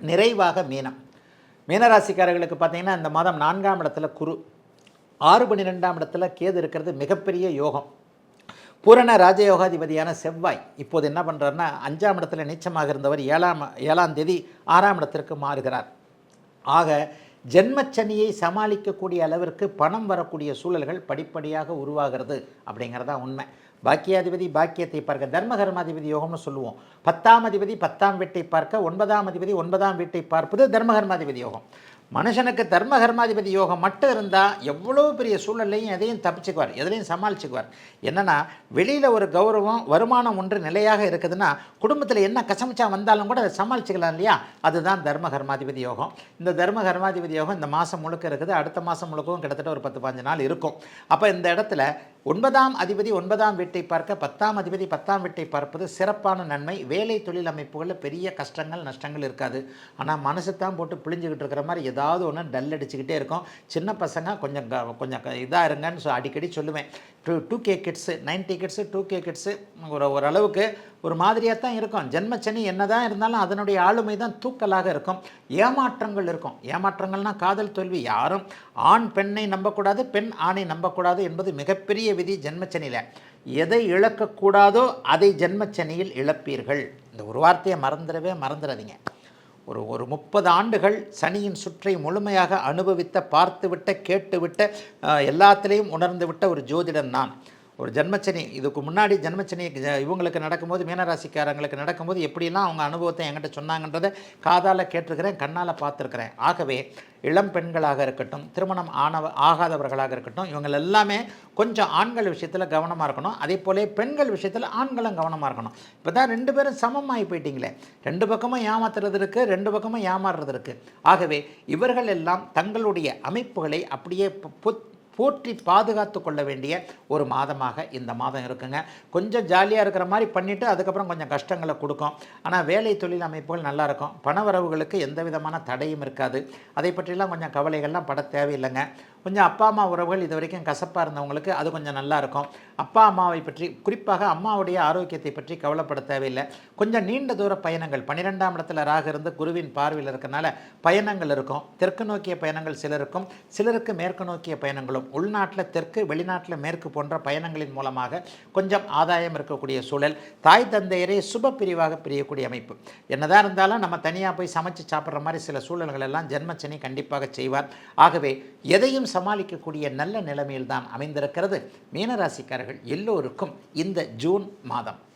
நிறைவாக மீனம். மீனராசிக்காரர்களுக்கு பார்த்தீங்கன்னா இந்த மாதம் நான்காம் இடத்துல குரு ஆறு பன்னிரெண்டாம் இடத்துல கேது இருக்கிறது மிகப்பெரிய யோகம். பூரண ராஜயோகாதிபதியான செவ்வாய் இப்போது என்ன பண்ணுறாருன்னா அஞ்சாம் இடத்துல நீச்சமாக இருந்தவர் ஏழாம் ஏழாம் தேதி ஆறாம் இடத்திற்கு மாறுகிறார். ஆக ஜென்மச்சனியை சமாளிக்கக்கூடிய அளவிற்கு பணம் வரக்கூடிய சூழல்கள் படிப்படியாக உருவாகிறது அப்படிங்கிறதா உண்மை. பாக்கியாதிபதி பாக்கியத்தை பார்க்க தர்மகர்மாதிபதி யோகம்னு சொல்லுவோம். பத்தாம் அதிபதி பத்தாம் வீட்டை பார்க்க ஒன்பதாம் அதிபதி ஒன்பதாம் வீட்டை பார்ப்பது தர்மகர்மாதிபதி யோகம். மனுஷனுக்கு தர்ம கர்மாதிபதி யோகம் மட்டும் இருந்தால் எவ்வளோ பெரிய சூழல்லையும் எதையும் தப்பிச்சுக்குவார் எதுலையும் சமாளிச்சுக்குவார். என்னென்னா வெளியில் ஒரு கௌரவம் வருமானம் ஒன்று நிலையாக இருக்குதுன்னா குடும்பத்தில் என்ன கசமிச்சா வந்தாலும் கூட அதை சமாளிச்சுக்கலாம் இல்லையா? அதுதான் தர்ம கர்மாதிபதி யோகம். இந்த தர்ம கர்மாதிபதி யோகம் இந்த மாதம் முழுக்க இருக்குது. அடுத்த மாதம் முழுக்கவும் கிட்டத்தட்ட ஒரு பத்து பாஞ்சு நாள் இருக்கும். அப்போ இந்த இடத்துல ஒன்பதாம் அதிபதி ஒன்பதாம் வீட்டை பார்க்க பத்தாம் அதிபதி பத்தாம் வீட்டை பார்ப்பது சிறப்பான நன்மை. வேலை தொழில் அமைப்புகளில் பெரிய கஷ்டங்கள் நஷ்டங்கள் இருக்காது. ஆனால் மனசு தான் போட்டு பிழிஞ்சுக்கிட்டு இருக்கிற மாதிரி ஏதாவது ஒன்று டல் அடிச்சுக்கிட்டே இருக்கும். சின்ன பசங்க கொஞ்சம் க கொஞ்சம் இதாக இருங்கன்னு சொ அடிக்கடி சொல்லுவேன். Two two K kids ninety kids two K kids ஒரு ஓரளவுக்கு ஒரு மாதிரியாக தான் இருக்கும். ஜென்மச்சனி என்ன தான் இருந்தாலும் அதனுடைய ஆளுமை தான் தூக்கலாக இருக்கும். ஏமாற்றங்கள் இருக்கும். ஏமாற்றங்கள்னால் காதல் தோல்வி. யாரும் ஆண் பெண்ணை நம்பக்கூடாது பெண் ஆணை நம்பக்கூடாது என்பது மிகப்பெரிய விதி ஜென்மச்சனியில். எதை இழக்கக்கூடாதோ அதை ஜென்மச்சனியில் இழப்பீர்கள். இந்த ஒரு வார்த்தையை மறந்துடவே மறந்துடாதீங்க. ஒரு ஒரு முப்பது ஆண்டுகள் சனியின் சுற்றை முழுமையாக அனுபவித்த பார்த்துவிட்ட கேட்டுவிட்ட எல்லாத்திலையும் உணர்ந்துவிட்ட ஒரு ஜோதிடன் நான் ஒரு ஜென்மச்சனி இதுக்கு முன்னாடி ஜென்மச்சனி இவங்களுக்கு நடக்கும்போது மீனராசிக்காரங்களுக்கு நடக்கும்போது எப்படிலாம் அவங்க அனுபவத்தை என்கிட்ட சொன்னாங்கன்றதை காதால் கேட்டிருக்கிறேன் கண்ணால் பார்த்துருக்குறேன். ஆகவே இளம் பெண்களாக இருக்கட்டும் திருமணம் ஆனவ ஆகாதவர்களாக இருக்கட்டும் இவங்க எல்லாமே கொஞ்சம் ஆண்கள் விஷயத்தில் கவனமாக இருக்கணும். அதே போலே பெண்கள் விஷயத்தில் ஆண்களும் கவனமாக இருக்கணும். இப்போ தான் ரெண்டு பேரும் சமமாகி போயிட்டீங்களே. ரெண்டு பக்கமும் ஏமாத்துறது இருக்குது ரெண்டு பக்கமும் ஏமாறுறது இருக்குது ஆகவே இவர்கள் எல்லாம் தங்களுடைய அமைப்புகளை அப்படியே புத் போற்றி பாதுகாத்து கொள்ள வேண்டிய ஒரு மாதமாக இந்த மாதம் இருக்குங்க. கொஞ்சம் ஜாலியாக இருக்கிற மாதிரி பண்ணிவிட்டு அதுக்கப்புறம் கொஞ்சம் கஷ்டங்களை கொடுக்கும். ஆனால் வேலை தொழில் அமைப்புகள் நல்லா இருக்கும். பணவரவுகளுக்கு எந்த விதமான தடையும் இருக்காது. அதை பற்றிலாம் கொஞ்சம் கவலைகள்லாம் பட தேவையில்லைங்க. கொஞ்சம் அப்பா அம்மா உறவுகள் இது வரைக்கும் கசப்பாக இருந்தவங்களுக்கு அது கொஞ்சம் நல்லாயிருக்கும் அப்பா அம்மாவை பற்றி குறிப்பாக அம்மாவுடைய ஆரோக்கியத்தை பற்றி கவலைப்பட தேவையில்லை. கொஞ்சம் நீண்ட தூர பயணங்கள் பன்னிரெண்டாம் இடத்துல ராக இருந்து குருவின் பார்வையில் இருக்கனால பயணங்கள் இருக்கும். தெற்கு நோக்கிய பயணங்கள் சிலருக்கும் சிலருக்கு மேற்கு நோக்கிய பயணங்களும் உள்நாட்டில் தெற்கு வெளிநாட்டில் மேற்கு போன்ற பயணங்களின் மூலமாக கொஞ்சம் ஆதாயம் இருக்கக்கூடிய சூழல். தாய் தந்தையரே சுப பிரிவாக பிரியக்கூடிய அமைப்பு. என்னதான் இருந்தாலும் நம்ம தனியாக போய் சமைச்சு சாப்பிட்ற மாதிரி சில சூழல்கள் எல்லாம் ஜென்மச்சனி கண்டிப்பாக செய்வார். ஆகவே எதையும் சமாளிக்கக்கூடிய நல்ல நிலைமையில்தான் அமைந்திருக்கிறது. மீனராசிக்காரர்கள் எல்லோருக்கும் இந்த ஜூன் மாதம்.